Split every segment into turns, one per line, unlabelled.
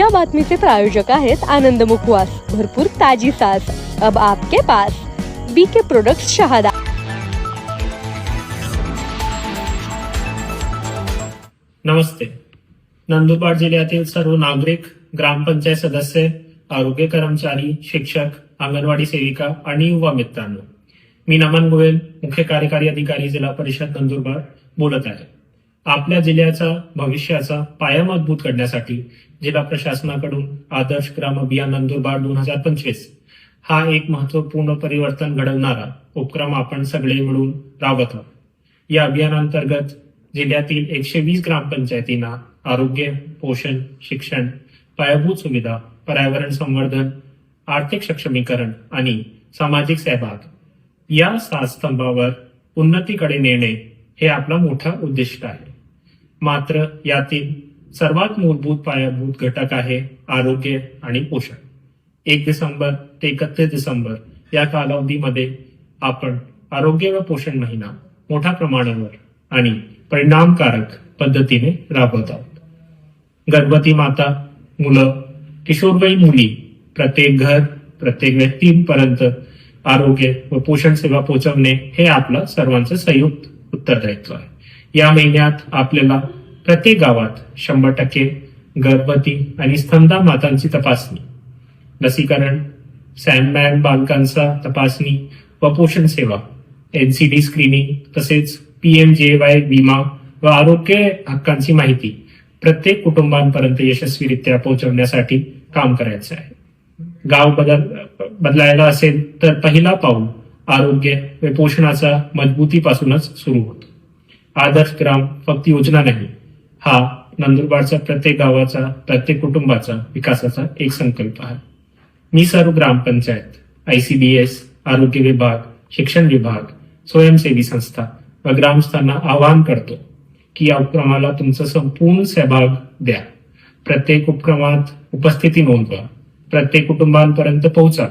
या बातमीचे प्रायोजक आहेत आनंद मुखवास. भरपूर ताजी सास. अब आपके pass. B K product Shahada.
नमस्ते. नंदुरबार जिल्ह्यातील सर्व नागरिक ग्रामपंचायत सदस्य आरोग्य कर्मचारी शिक्षक अंगणवाडी सेविका आणि युवा मित्रांनो मी नमन गोयल मुख्य कार्यकारी अधिकारी जिल्हा परिषद नंदुरबार बोलत आहे. आपल्या जिल्ह्याचा भविष्याचा पाया मजबूत करण्यासाठी जिल्हा प्रशासनाकडून आदर्श ग्राम अभियान नंदुरबार दोन हजार पंचवीस हा एक महत्त्वपूर्ण परिवर्तन घडवणारा उपक्रम आपण सगळे मिळून राबवत. आहोत या अभियानांतर्गत जिल्ह्यातील एकशे वीस ग्रामपंचायतींना आरोग्य पोषण शिक्षण पायाभूत सुविधा पर्यावरण संवर्धन आर्थिक सक्षमीकरण आणि सामाजिक सहभाग या सात स्तंभावर उन्नतीकडे नेणे हे आपला मोठा उद्दिष्ट आहे. मात्र यातील सर्वात मूलभूत पायाभूत घटक आहे आरोग्य आणि पोषण. एक डिसेंबर ते एकतीस डिसेंबर या कालावधीमध्ये आपण आरोग्य व पोषण महिना मोठ्या प्रमाणावर आणि परिणामकारक पद्धतीने राबवत आहोत. गर्भवती माता मुलं किशोरवयीन मुली प्रत्येक घर प्रत्येक व्यक्तीपर्यंत आरोग्य व पोषण सेवा पोहोचवणे हे आपलं सर्वांचं संयुक्त उत्तरदायित्व आहे. या महिन्यात आपल्याला प्रत्येक गावात शंभर टक्के गर्भवती आणि स्तंधा मातांची तपासणी लसीकरण सॅनबॅग बालकांचा तपासणी व पोषण सेवा एनसीडी स्क्रीनिंग तसेच पीएमजेवाय विमा व आरोग्य हक्कांची माहिती प्रत्येक कुटुंबांपर्यंत यशस्वीरित्या पोहोचवण्यासाठी काम करायचं आहे. गाव बदल बदलायला असेल तर पहिला पाऊल आरोग्य व पोषणाचा मजबूतीपासूनच सुरू होतो. आदर्श ग्राम फक्त योजना नाही हा नंदुरबारच्या प्रत्येक गावाचा प्रत्येक कुटुंबाचा विकासाचा एक संकल्प आहे. मी सर्व ग्रामपंचायत आयसीबीएस आरोग्य विभाग शिक्षण विभाग स्वयंसेवी संस्था व ग्रामस्थांना आवाहन करतो की या उपक्रमाला तुमचा संपूर्ण सहभाग द्या. प्रत्येक उपक्रमात उपस्थिती नोंदवा. प्रत्येक कुटुंबांपर्यंत पोहोचा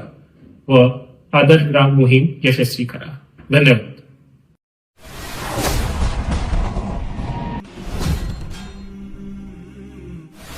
व आदर्श ग्राम मोहीम यशस्वी करा. धन्यवाद.